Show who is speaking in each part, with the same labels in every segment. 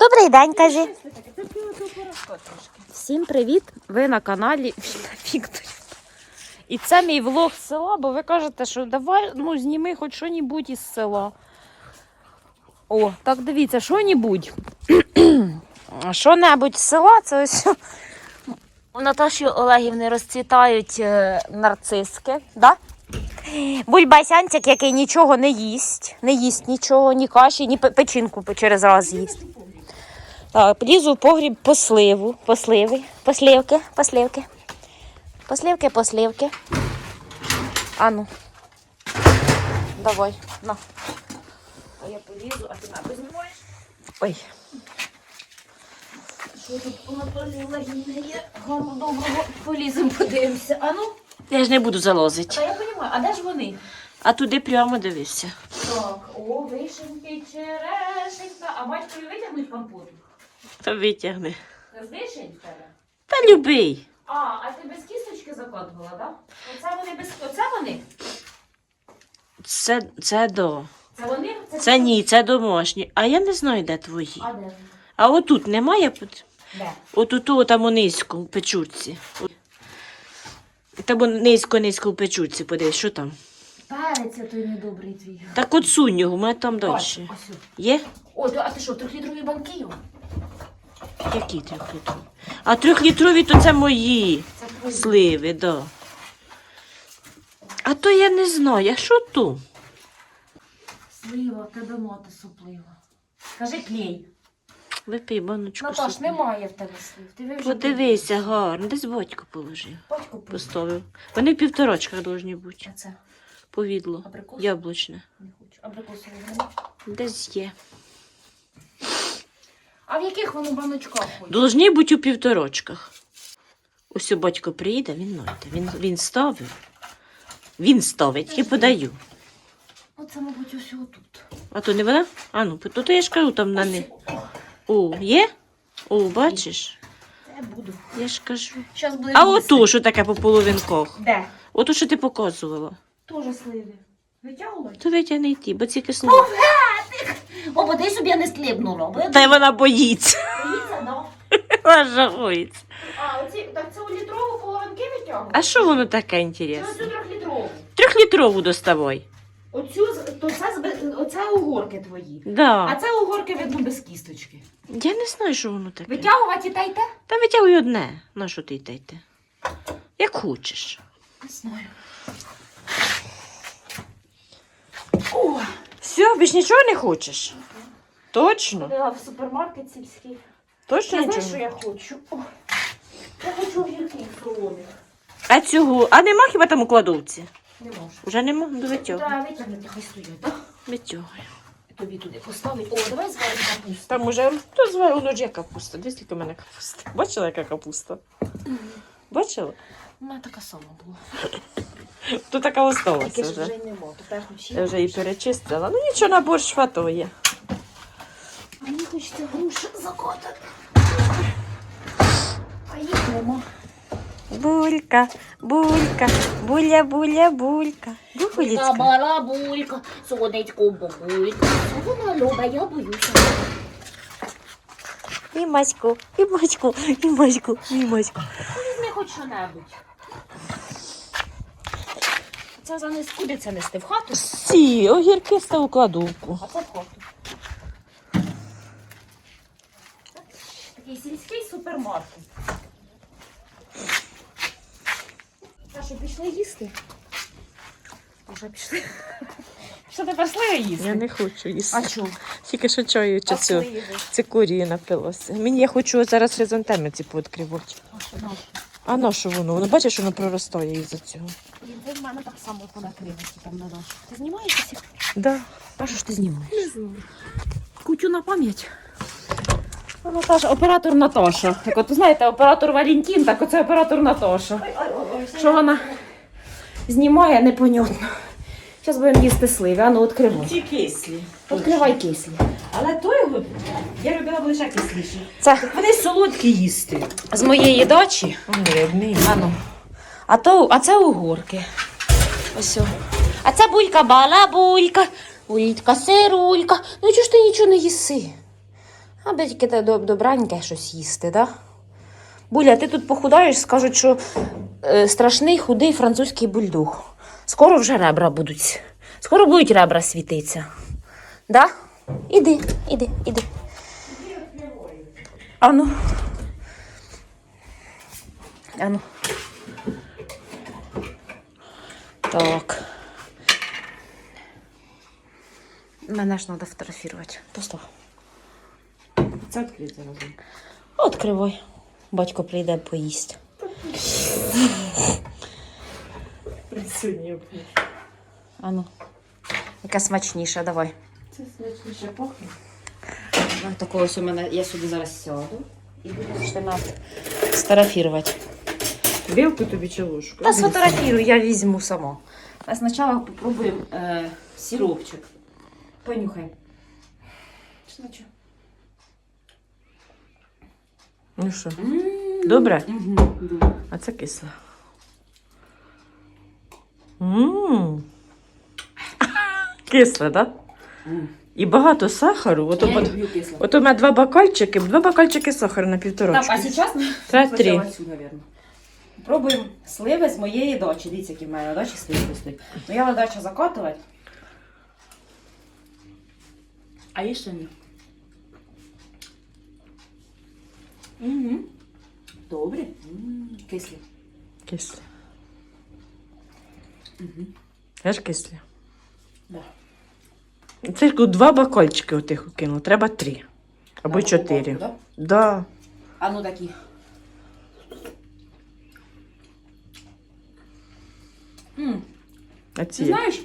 Speaker 1: Добрий день, кажи. Всім привіт! Ви на каналі Віта Вікторівна. І це мій влог з села, бо ви кажете, що давай ну, зніми хоч що-небудь із села. О, так дивіться, що-небудь. Що-небудь з села, це ось у Наташі Олегівни розцвітають е, нарциски, да? Бульбасянцик, який нічого не їсть, не їсть нічого, ні каші, ні печінку через раз їсть. Так, лізу в погріб по сливу, по сливи, посливки, посливки. Посливки, посливки. Ану. Давай, на. А я полізу, а ти мене знімаєш? Ой. Що тут у Анатолії Олегівни є? Гарно доброго. Поліземо, подивимося. Ану. Я ж не буду залозити.
Speaker 2: Та я розумію, а де ж вони?
Speaker 1: А туди прямо дивишся.
Speaker 2: Так, о, вишеньки, черешенька. А батькові витягнуть компоту?
Speaker 1: Та витягни.
Speaker 2: З в тебе?
Speaker 1: Та любий.
Speaker 2: А, а ти без кісточки закладувала, так? Да? Оце вони без... Оце вони?
Speaker 1: Це, це до.
Speaker 2: Це вони?
Speaker 1: Це ні, це домашні. А я не знаю, де твої.
Speaker 2: А де вони?
Speaker 1: А отут немає? От-
Speaker 2: Де?
Speaker 1: Отут, там у низьку, в печурці. Там низько-низько в печурці, подивись, що там.
Speaker 2: Перець це той недобрий твій.
Speaker 1: Так от сунь його, у мене там далі. Є?
Speaker 2: О, а ти що, трьохлітрові банки його?
Speaker 1: Які трьохлітрові? А трьохлітрові то це мої
Speaker 2: Це
Speaker 1: сливи, да. А то я не знаю, а що то?
Speaker 2: Слива, тебе мати суплива. Скажи клей.
Speaker 1: Випий баночку.
Speaker 2: Наташ,
Speaker 1: собі.
Speaker 2: немає в тебе слив. Ти вже
Speaker 1: Подивися, гарно, десь батько положив.
Speaker 2: Батько.
Speaker 1: Поставив. Вони в півторочках повинні бути.
Speaker 2: А це?
Speaker 1: Повідло.
Speaker 2: Абрикос?
Speaker 1: Яблучне.
Speaker 2: Не хочу. Абрикосові немає?
Speaker 1: Десь є.
Speaker 2: А в яких воно баночках ходять?
Speaker 1: Должні бути у півторочках. Ось у батько приїде, він нойде. Він, він ставив. Він ставить і подаю.
Speaker 2: Оце, мабуть, ось отут.
Speaker 1: А то не вона? А ну, то, то я ж кажу там на не. О, є? О, бачиш?
Speaker 2: Це буду.
Speaker 1: Я ж кажу.
Speaker 2: Щас буде
Speaker 1: А
Speaker 2: їсти.
Speaker 1: ото, що таке по половинках?
Speaker 2: Де?
Speaker 1: Ото, що ти показувала.
Speaker 2: Тоже сливи. Витягувати?
Speaker 1: То витягни йти, бо ці кисло.
Speaker 2: О, бо ти собі я не скліпнула. Бо
Speaker 1: Та й вона боїться.
Speaker 2: боїться, да?
Speaker 1: Вона жахується.
Speaker 2: А, оці, так це у літрову половинки витягувати?
Speaker 1: А що воно таке інтересне?
Speaker 2: оцю трьохлітрову?
Speaker 1: Трьохлітрову доставай.
Speaker 2: Оцю, то це, з оце угорки твої. А
Speaker 1: Да.
Speaker 2: це угорки, видно, без кісточки.
Speaker 1: Я не знаю, що воно таке.
Speaker 2: Витягувати і й те?
Speaker 1: Та витягуй одне. На що ти йдете? Як хочеш.
Speaker 2: Не знаю.
Speaker 1: Все, більш нічого не хочеш? Точно?
Speaker 2: ходила в супермаркет сільський.
Speaker 1: Точно
Speaker 2: Я
Speaker 1: нічого?
Speaker 2: що я хочу? О, я хочу огірків солоних.
Speaker 1: А цього? А нема хіба там у кладовці?
Speaker 2: Не можу.
Speaker 1: Уже нема? Ну витягуй.
Speaker 2: Так, витягнути, хай стоять. так?
Speaker 1: Витягуй.
Speaker 2: Тобі туди поставить. О, давай зваримо капусту.
Speaker 1: Там уже то звар, воно ж є капуста. Дивись, скільки в мене капуста. Бачила, яка капуста? Бачила?
Speaker 2: У мене така сама була.
Speaker 1: То така осталася
Speaker 2: Тільки ж
Speaker 1: вже.
Speaker 2: вже й нема. Тепер.
Speaker 1: Я вже її перечистила. Ну нічого на борщ хватає.
Speaker 2: Мені хочеться груші закотати. А їх нема.
Speaker 1: Булька, булька, буля, буля, булька.
Speaker 2: Та
Speaker 1: Булечка.
Speaker 2: барабулька, сонечко бабулька. Вона любить, я боюся.
Speaker 1: І маську, і маську, і маську, і маську.
Speaker 2: Візьми хоч що-небудь. Це занес, куди це нести? В хату?
Speaker 1: Сі, огірки став у кладовку.
Speaker 2: А це в хату. Такий сільський супермаркет. Та що, пішли їсти? Вже пішли. Що тепер сливи їсти?
Speaker 1: Я не хочу їсти.
Speaker 2: А чого?
Speaker 1: Тільки що чаю чи цю
Speaker 2: сливи?
Speaker 1: напилося. Мені я хочу зараз хризантеми ці пооткривати.
Speaker 2: А що?
Speaker 1: А на що воно? Воно бачиш, воно проростає із-за цього.
Speaker 2: Це в мене так само понакривості там на наш. Ти знімаєш усіх?
Speaker 1: Да.
Speaker 2: А що ж ти знімаєш? Не знаю. Кутю на пам'ять. Наташа, оператор Наташа. Як от знаєте, оператор Валентин, так оце оператор Наташа. Що вона знімає, непонятно. Зараз будемо їсти сливи, а ну відкривай.
Speaker 1: Ці кислі.
Speaker 2: Відкривай кислі.
Speaker 1: Але той його я робила лише кисліше.
Speaker 2: Це
Speaker 1: Вони солодкі їсти.
Speaker 2: з моєї дачі. А ну. А, то, а це угорки. Ось. о. А це булька балабулька, булька сирулька. Ну чого ж ти нічого не їси? Аби тільки те доб- добраньке щось їсти, да? Буля, ти тут похудаєш, скажуть, що е, страшний худий французький бульдог. Скоро вже ребра будуть. Скоро будуть ребра світитися. Да? Іди, іди, іди. Ану. Ану. Так. Мене ж треба фотографувати. Постав.
Speaker 3: Це відкрити зараз.
Speaker 2: Откривай. Батько прийде поїсть.
Speaker 3: Сьогодні
Speaker 2: Ану. Яка смачніша, давай.
Speaker 3: Це смачніше пахне.
Speaker 2: Ну, такого ось у мене. Я сюди зараз сяду і буду штанати. Сфотографувати.
Speaker 3: Білку тобі чи ложку?
Speaker 2: Та сфотографірую, я візьму сама. А спочатку попробуємо е, сиропчик. Понюхай.
Speaker 3: Значить.
Speaker 1: Ну що, добре?
Speaker 3: Угу.
Speaker 1: А це кисле. Ммм. Кисле, так? Да? І багато сахару. От,
Speaker 3: Я
Speaker 1: от,
Speaker 3: люблю кисло.
Speaker 1: от у мене два бокальчики, два бокальчики сахару на півторочку.
Speaker 2: Так, а зараз
Speaker 1: Треба три.
Speaker 3: Мабуть.
Speaker 2: пробуємо сливи з моєї дочі. Дивіться, які в мене на дачі сливи ростуть. Моя дача закатувати.
Speaker 3: А є ще ні? Угу. Добре. М, Кислі.
Speaker 1: Кисле.
Speaker 3: Угу.
Speaker 1: Теж кисле.
Speaker 3: Да.
Speaker 1: Це ж два бокальчики отих укинула. Треба три. Або
Speaker 3: На
Speaker 1: чотири.
Speaker 3: упаковку,
Speaker 1: Да?
Speaker 2: А ну такі.
Speaker 3: М,
Speaker 1: А
Speaker 3: Ти знаєш?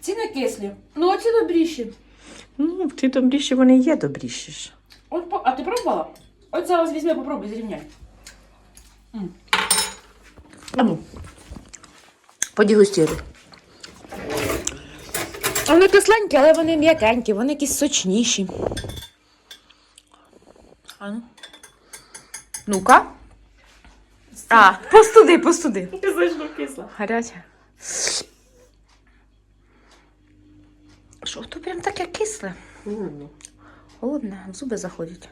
Speaker 3: Ці не кислі. Ну, оці добріші.
Speaker 1: Ну, ті добріші, вони є добріші ж.
Speaker 3: От, по- а ти пробувала? От зараз візьми, попробуй, зрівняй.
Speaker 1: А ну.
Speaker 2: Подігустіруй. Вони кисленькі, але вони м'якенькі, вони якісь сочніші. А ну. Ну-ка. А, постуди, постуди.
Speaker 3: Ти знаєш, кисло.
Speaker 2: Гаряче. Що то прям таке кисле? Холодне, в зуби заходять.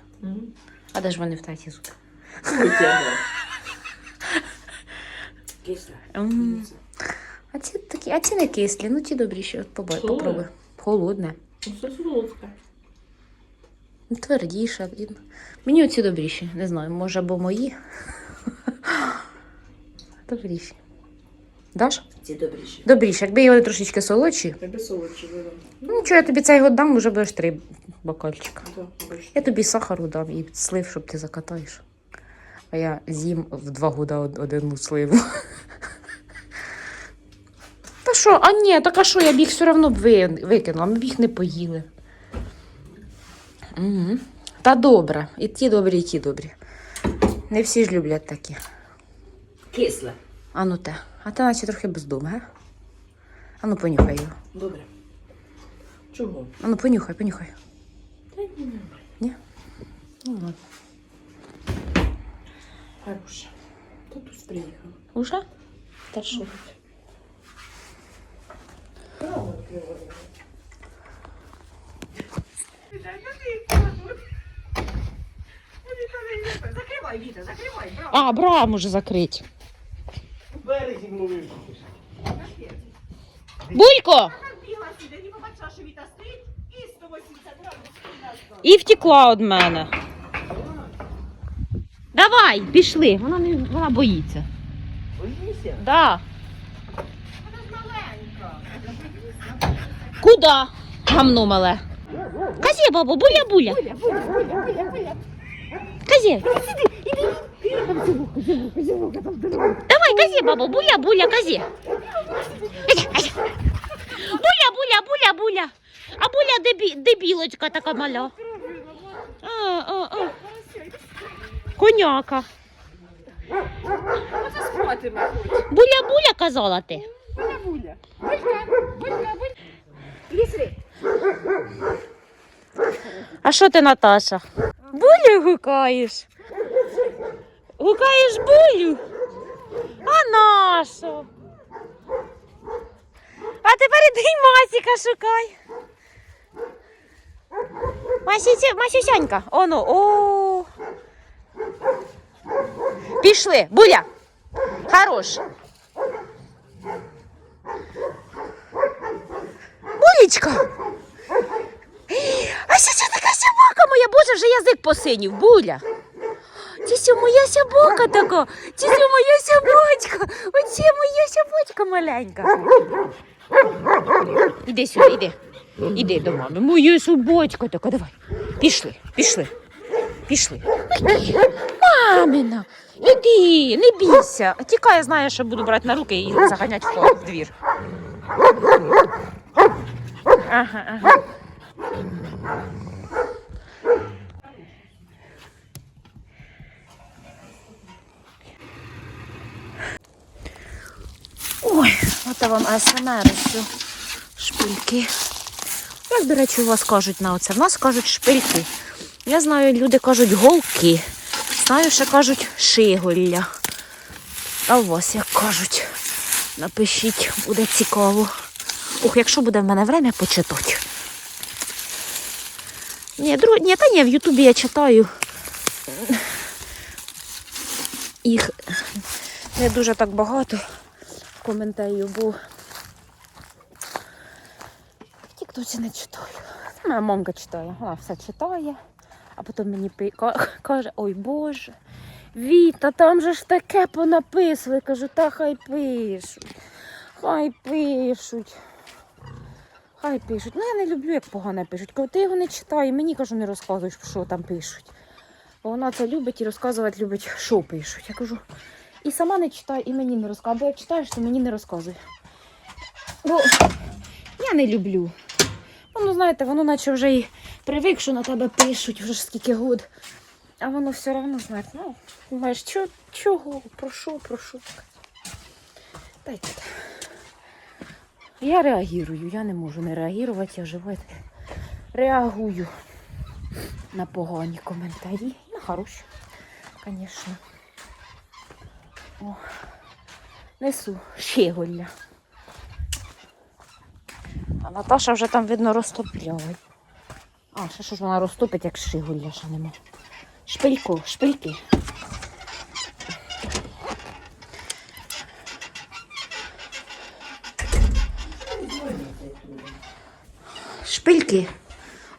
Speaker 2: А де ж вони в таті зуби?
Speaker 3: Кисло.
Speaker 2: М. А ці такі, а ці не кислі, ну ті добріші. От побай,
Speaker 3: Солоне?
Speaker 2: попробуй. Холодне.
Speaker 3: Ну, Це солодке.
Speaker 2: Ну, Твердіше. Мені оці добріші. Не знаю, може, бо мої. Добріші. Даш?
Speaker 3: Ці добріші.
Speaker 2: Добріші. Якби її трошечки солодші.
Speaker 3: Тебе солодші видам.
Speaker 2: Ну, нічого, я тобі цей год дам, вже будеш три бокальчика.
Speaker 3: Так.
Speaker 2: Я тобі сахару дам і слив, щоб ти закатаєш. А я з'їм в два года од- одну сливу. Що, а ні, так а що, я б їх все одно б викинула, ми б їх не поїли. Угу. Та добре, і ті добрі, і ті добрі. Не всі ж люблять такі.
Speaker 3: Кисле.
Speaker 2: А ну те. А ти наче трохи бездумне, га? А ну понюхай його.
Speaker 3: Добре. Чого?
Speaker 2: А ну понюхай, понюхай.
Speaker 3: Та ні, нормально.
Speaker 2: Ні? Ну ладно.
Speaker 3: Хороше. Татусь приїхав.
Speaker 2: Уже? Та що?
Speaker 3: Закривай, Віта, закривай, браво.
Speaker 2: А, бра, може. Булько!
Speaker 3: Побачила, що Віта стоїть, і 180.
Speaker 2: І втекла від мене. Давай, пішли. Вона не вона боїться.
Speaker 3: Боїшся?
Speaker 2: Да.
Speaker 3: Вона ж маленька.
Speaker 2: Куда? Гамно мале. Казі, бабу, буля, буля. Казі. Давай, казі, бабу, буля, буля, казі. Буля, буля, буля, буля. А буля дебі, дебілочка така маля. А, а, а. Коняка.
Speaker 3: Оце спати ми хочемо.
Speaker 2: Буля, буля, казала ти.
Speaker 3: Буля, буля. Булька, булька, булька.
Speaker 2: А що ти, Наташа? Булю гукаєш? Гукаєш булю? А нашу? А тепер іди Масіка шукай. Масюся, Масюсянька, оно, о. Пішли, буля. Хорош. Булечка. А це така собака моя, боже, вже язик посинів, буля. Сьо моя собака така. Сьо моя собачка. Оце моя собачка маленька. Іди сюди, іди. Іди до мами. Моя собачка така, давай. Пішли, пішли. Пішли. Мамина, іди, не бійся. Тікай, знає, що буду брати на руки і заганяти в двір. Ага, ага. Ой, от вам АСМР все. Шпильки. Як, до речі, у вас кажуть на оце? В нас кажуть шпильки. Я знаю, люди кажуть голки. Знаю, що кажуть шиголля. А у вас як кажуть? Напишіть, буде цікаво. Ух, якщо буде в мене время почитати. Ні, друг... ні, та ні, в Ютубі я читаю. Їх не дуже так багато коментарів, бо в Тіктоці не читаю. Моя мамка читає, вона все читає, а потім мені пи- каже, ой Боже, Віта, там же ж таке понаписали. Кажу, та хай пишуть. Хай пишуть. Хай пишуть. Ну я не люблю, як погано пишуть. Коли ти його не читаєш, мені кажу, не розказуєш, що там пишуть. Бо вона це любить і розказувати любить, що пишуть. Я кажу, і сама не читаю, і мені не розказує. Бо як читаєш, то мені не розказує. Бо я не люблю. Воно, знаєте, воно наче вже і привик, що на тебе пишуть вже ж скільки год. А воно все одно, знаєте, ну, думаєш, чо, чого, про що, про що. Дайте. Я реагую, я не можу не реагувати, я живу. Реагую на погані коментарі. На хороші, звісно. Несу щеголя. А Наташа вже там, видно, розтопляє. А, ще що ж вона розтопить, як шигулля ще нема. Шпильку, шпильки. Шпильки.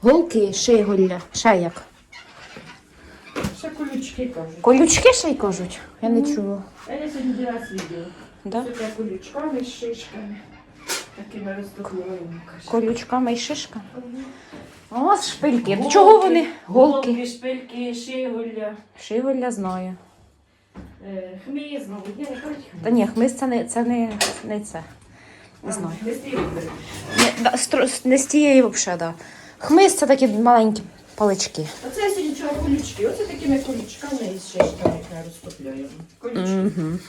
Speaker 2: Голки, шиголля. Ще як.
Speaker 1: Ще колючки кажуть.
Speaker 2: Колючки ще й кажуть. Я не чула.
Speaker 1: А я сьогодні раз виділа.
Speaker 2: Да?
Speaker 1: Це колючками, шишками. Такими розтопленими.
Speaker 2: Колючками і шишками. О, шпильки. До чого вони? Голки.
Speaker 1: Голки, шпильки, шиголля,
Speaker 2: Шиголля знаю.
Speaker 1: е, хміз, мабуть, не кажуть.
Speaker 2: Та ні, хмиз це не, це не, не це. Не знаю.
Speaker 1: Не
Speaker 2: з тієї взагалі, да. Хмиз це такі маленькі палички.
Speaker 1: Оце я сьогодні чула колючки. Оце такими колючками і шишками їх я розтопляю. Колючки.
Speaker 2: Угу.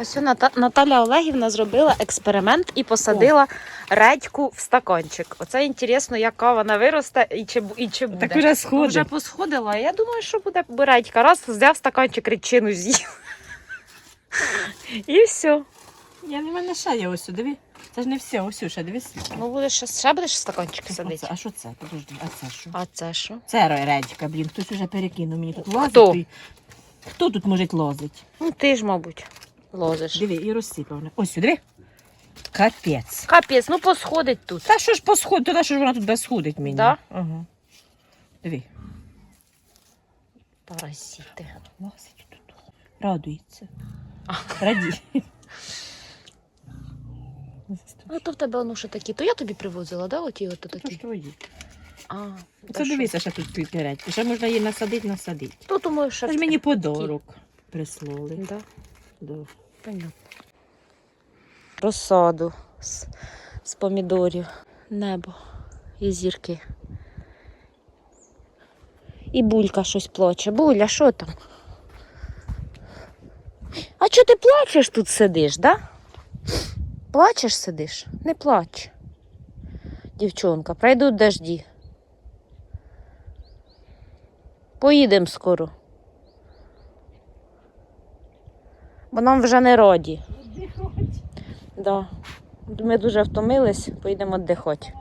Speaker 2: Ось Ната... Наталя Олегівна зробила експеримент і посадила редьку в стаканчик. Оце інтересно, яка вона виросте і чи, і чи буде.
Speaker 1: Так уже
Speaker 2: Ну,
Speaker 1: сходить.
Speaker 2: Вже посходила. Я думаю, що буде редька. Раз взяв стаканчик рідчину з'їв. І все.
Speaker 1: Я не мене ще є ось, диви. Це ж не все, ось ще дивись.
Speaker 2: Ну будеш ще, ще будеш стаканчики садити.
Speaker 1: Оце, а що це? Подожди, а це що?
Speaker 2: А це що?
Speaker 1: Це редька, блін, хтось уже перекинув мені тут лазить.
Speaker 2: Хто?
Speaker 1: Хто тут може лозить?
Speaker 2: Ну ти ж, мабуть, лозиш.
Speaker 1: Диви, і розсипав. Ось сюди. диви. Капець.
Speaker 2: Капець, ну посходить тут.
Speaker 1: Та що ж посходить, то на що ж вона тут безходить мені?
Speaker 2: Да?
Speaker 1: Ага. Диви.
Speaker 2: Паразити.
Speaker 1: Лазить тут. Радується. Раді.
Speaker 2: Ну то в тебе ну такі, то я тобі привозила, да? Оті от
Speaker 1: Це
Speaker 2: такі.
Speaker 1: ж твої.
Speaker 2: А,
Speaker 1: Це дивися, що тут тільки редьки. Ще можна її насадити, насадити.
Speaker 2: То думаю, що
Speaker 1: Це ж мені подарок прислали.
Speaker 2: Да,
Speaker 1: Да.
Speaker 2: понятно. Розсаду з, з помідорів, небо і зірки. І булька щось плаче. Буля, що там? А чого ти плачеш тут сидиш, да? Плачеш сидиш? Не плач. Дівчонка, пройдуть дожді. Поїдемо скоро. Бо нам вже не роді. Да. Ми дуже втомились, поїдемо віддихати.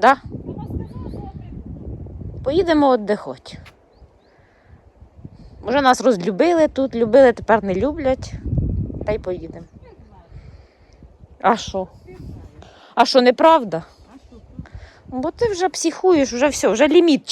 Speaker 2: Да? Поїдемо віддихати. Може, нас розлюбили тут, любили, тепер не люблять. Та й поїдемо. А що? А що, неправда? Бо ти вже психуєш, вже все, вже ліміт